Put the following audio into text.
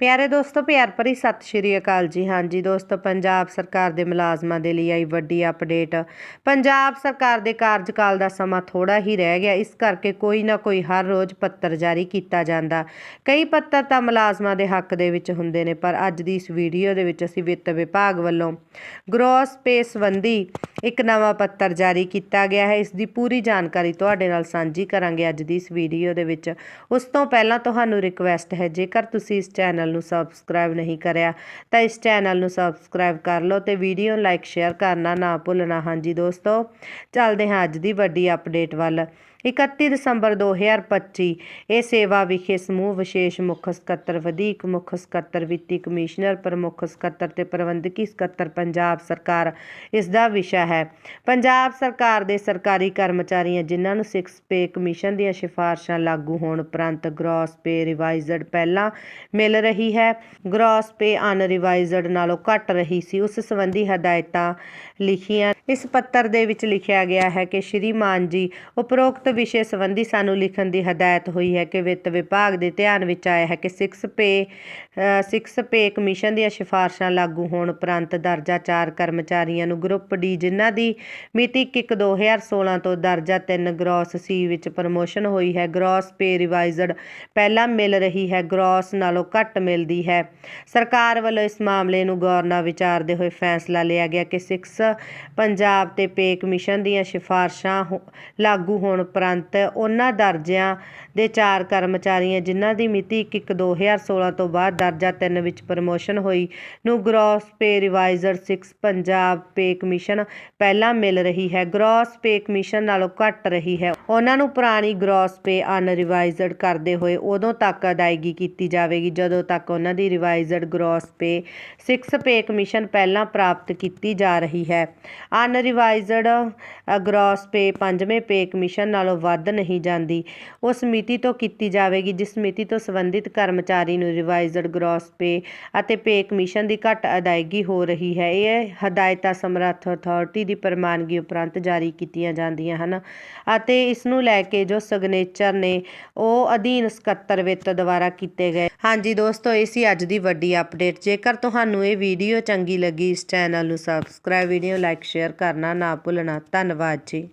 ਪਿਆਰੇ ਦੋਸਤੋ, ਪਿਆਰ ਭਰੀ ਸਤਿ ਸ਼੍ਰੀ ਅਕਾਲ ਜੀ। ਹਾਂਜੀ ਦੋਸਤੋ, ਪੰਜਾਬ ਸਰਕਾਰ ਦੇ ਮੁਲਾਜ਼ਮਾਂ ਦੇ ਲਈ ਆਈ ਵੱਡੀ ਅਪਡੇਟ। ਪੰਜਾਬ ਸਰਕਾਰ ਦੇ ਕਾਰਜਕਾਲ ਦਾ ਸਮਾਂ ਥੋੜਾ ਹੀ ਰਹਿ ਗਿਆ। ਇਸ ਕਰਕੇ ਕੋਈ ਨਾ ਕੋਈ ਹਰ ਰੋਜ਼ ਪੱਤਰ ਜਾਰੀ ਕੀਤਾ ਜਾਂਦਾ। ਕਈ ਪੱਤਰ ਤਾਂ ਮੁਲਾਜ਼ਮਾਂ ਦੇ ਹੱਕ ਦੇ ਵਿੱਚ ਹੁੰਦੇ ਨੇ, ਪਰ ਅੱਜ ਦੀ ਇਸ ਵੀਡੀਓ ਦੇ ਵਿੱਚ ਅਸੀਂ ਵਿੱਤ ਵਿਭਾਗ ਵੱਲੋਂ ਗ੍ਰੋਸ ਪੇ ਸੰਬੰਧੀ ਇੱਕ ਨਵਾਂ ਪੱਤਰ ਜਾਰੀ ਕੀਤਾ ਗਿਆ ਹੈ। ਇਸ ਦੀ ਪੂਰੀ ਜਾਣਕਾਰੀ ਤੁਹਾਡੇ ਨਾਲ ਸਾਂਝੀ ਕਰਾਂਗੇ ਅੱਜ ਦੀ ਇਸ ਵੀਡੀਓ ਦੇ ਵਿੱਚ। ਉਸ ਤੋਂ ਪਹਿਲਾਂ ਤੁਹਾਨੂੰ ਰਿਕਵੈਸਟ ਹੈ, ਜੇਕਰ ਤੁਸੀਂ ਇਸ ਚੈਨਲ ਨੂੰ ਸਬਸਕ੍ਰਾਈਬ ਨਹੀਂ ਕਰਿਆ, ਤਾਂ ਇਸ ਚੈਨਲ ਨੂੰ ਸਬਸਕ੍ਰਾਈਬ ਕਰ ਲਓ ਤੇ ਵੀਡੀਓ ਲਾਈਕ ਸ਼ੇਅਰ ਕਰਨਾ ਨਾ ਭੁੱਲਣਾ। ਹਾਂਜੀ ਦੋਸਤੋ, ਚੱਲਦੇ ਹਾਂ ਅੱਜ ਦੀ ਵੱਡੀ ਅਪਡੇਟ ਵੱਲ। 31 ਦਸੰਬਰ 2025 ਇਹ ਸੇਵਾ ਵਿਖੇ ਸਮੂਹ ਵਿਸ਼ੇਸ਼ ਮੁੱਖ ਸਕੱਤਰ, ਵਧੀਕ ਮੁੱਖ ਸਕੱਤਰ, ਵਿੱਤੀ ਕਮਿਸ਼ਨਰ, ਪ੍ਰਮੁੱਖ ਸਕੱਤਰ ਤੇ ਪ੍ਰਬੰਧਕੀ ਸਕੱਤਰ ਪੰਜਾਬ ਸਰਕਾਰ। ਇਸ ਦਾ ਵਿਸ਼ਾ ਹੈ। ਪੰਜਾਬ ਸਰਕਾਰ ਦੇ ਸਰਕਾਰੀ ਕਰਮਚਾਰੀਆਂ, ਜਿਨ੍ਹਾਂ ਨੂੰ ਸਿਕਸ ਪੇ ਕਮਿਸ਼ਨ ਦੀਆਂ ਸਿਫਾਰਸ਼ਾਂ ਲਾਗੂ ਹੋਣ ਉਪਰੰਤ ਗ੍ਰੋਸ ਪੇ ਰਿਵਾਈਜ਼ਡ ਪਹਿਲਾਂ ਮਿਲ ਰਹੀ ਹੈ। ਗ੍ਰੋਸ ਪੇ ਅਨਰਿਵਾਈਜ਼ਡ ਨਾਲੋਂ ਘੱਟ ਰਹੀ ਸੀ। ਉਸ ਸੰਬੰਧੀ ਹਦਾਇਤਾਂ ਲਿਖੀਆਂ ਇਸ ਪੱਤਰ ਦੇ ਵਿੱਚ ਲਿਖਿਆ ਗਿਆ ਹੈ ਕਿ ਸ਼੍ਰੀ ਮਾਨ ਜੀ, ਉਪਰੋਕਤ ਵਿਸ਼ੇ ਸੰਬੰਧੀ ਸਾਨੂੰ ਲਿਖਣ ਦੀ ਹਦਾਇਤ ਹੋਈ ਹੈ ਕਿ ਵਿੱਤ ਵਿਭਾਗ ਦੇ ਧਿਆਨ ਵਿੱਚ ਆਇਆ ਹੈ ਕਿ 6 ਪੇ 6 ਪੇ ਕਮਿਸ਼ਨ ਦੀਆਂ ਸਿਫਾਰਸ਼ਾਂ ਲਾਗੂ ਹੋਣ ਉਪਰੰਤ ਦਰਜਾ 4 ਕਰਮਚਾਰੀਆਂ ਨੂੰ ਗਰੁੱਪ ਡੀ ਜਿਨ੍ਹਾਂ ਦੀ ਮਿਤੀ 1/2016 ਤੋਂ ਦਰਜਾ 3 ਗ੍ਰੋਸ ਸੀ ਵਿੱਚ ਪ੍ਰਮੋਸ਼ਨ ਹੋਈ ਹੈ। ਗ੍ਰੋਸ ਪੇ ਰਿਵਾਈਜ਼ਡ ਪਹਿਲਾਂ ਮਿਲ ਰਹੀ ਹੈ ਗ੍ਰੋਸ ਨਾਲੋਂ ਘੱਟ ਮਿਲਦੀ ਹੈ। ਸਰਕਾਰ ਵੱਲੋਂ ਇਸ ਮਾਮਲੇ ਨੂੰ ਗੌਰ ਨਾਲ ਵਿਚਾਰਦੇ ਹੋਏ ਫੈਸਲਾ ਲਿਆ ਗਿਆ ਕਿ 6 ਪੰਜਾਬ ਤੇ ਪੇ ਕਮਿਸ਼ਨ ਦੀਆਂ ਸਿਫਾਰਸ਼ਾਂ ਹੋ- ਲਾਗੂ ਹੋਣ ਉਪਰੰਤ ਉਹਨਾਂ ਦਰਜਿਆਂ ਦੇ ਚਾਰ ਕਰਮਚਾਰੀਆਂ ਜਿਨ੍ਹਾਂ ਦੀ ਮਿਤੀ 1/2016 ਤੋਂ ਬਾਅਦ ਦਰਜਾ 3 ਵਿੱਚ ਪ੍ਰਮੋਸ਼ਨ ਹੋਈ ਨੂੰ gross pay revised 6 Punjab pay commission ਪਹਿਲਾਂ ਮਿਲ ਰਹੀ ਹੈ। ਗ੍ਰੋਸ ਪੇ ਕਮਿਸ਼ਨ ਨਾਲੋਂ ਘੱਟ ਰਹੀ ਹੈ। ਉਹਨਾਂ ਨੂੰ ਪੁਰਾਣੀ ਗ੍ਰੋਸ ਪੇ ਅਨਰਿਵਾਈਜ਼ਡ ਕਰਦੇ ਹੋਏ ਉਦੋਂ ਤੱਕ ਅਦਾਇਗੀ ਕੀਤੀ ਜਾਵੇਗੀ, ਜਦੋਂ ਤੱਕ ਉਹਨਾਂ ਦੀ revised gross pay 6 pay commission ਪਹਿਲਾਂ ਪ੍ਰਾਪਤ ਕੀਤੀ ਜਾ ਰਹੀ ਹੈ। ਅਨਰਿਵਾਈਜ਼ਡ ਗ੍ਰੋਸ ਪੇ ਪੰਜਵੇਂ ਪੇ ਕਮਿਸ਼ਨ ਨਾਲੋਂ ਵੱਧ ਨਹੀਂ ਜਾਂਦੀ। ਉਸ ਮਿਤੀ ਤੋਂ ਕੀਤੀ ਜਾਵੇਗੀ, ਜਿਸ ਮਿਤੀ ਤੋਂ ਸੰਬੰਧਿਤ ਕਰਮਚਾਰੀ ਨੂੰ ਰਿਵਾਈਜ਼ਡ ਗ੍ਰੋਸ ਪੇ ਅਤੇ ਪੇ ਕਮਿਸ਼ਨ ਦੀ ਘੱਟ ਅਦਾਇਗੀ ਹੋ ਰਹੀ ਹੈ। ਇਹ ਹਦਾਇਤਾਂ ਸਮਰੱਥ ਅਥਾਰਟੀ ਦੀ ਪ੍ਰਮਾਨਗੀ ਉਪਰੰਤ ਜਾਰੀ ਕੀਤੀਆਂ ਜਾਂਦੀਆਂ ਹਨ ਅਤੇ ਇਸ ਨੂੰ ਲੈ ਕੇ ਜੋ ਸਿਗਨੇਚਰ ਨੇ, ਉਹ ਅਧੀਨ ਸਕੱਤਰ ਵਿੱਤ ਦੁਆਰਾ ਕੀਤੇ ਗਏ। ਹਾਂਜੀ ਦੋਸਤੋ, ਇਹ ਸੀ ਅੱਜ ਦੀ ਵੱਡੀ ਅਪਡੇਟ ਜੇਕਰ ਤੁਹਾਨੂੰ ਇਹ ਵੀਡੀਓ ਚੰਗੀ ਲੱਗੀ, ਇਸ ਚੈਨਲ ਨੂੰ ਸਬਸਕ੍ਰਾਈਬ ਵੀਡੀਓ ਲਾਈਕ ਸ਼ੇਅਰ ਕਰਨਾ ਨਾ ਭੁੱਲਣਾ। ਧੰਨਵਾਦ ਜੀ।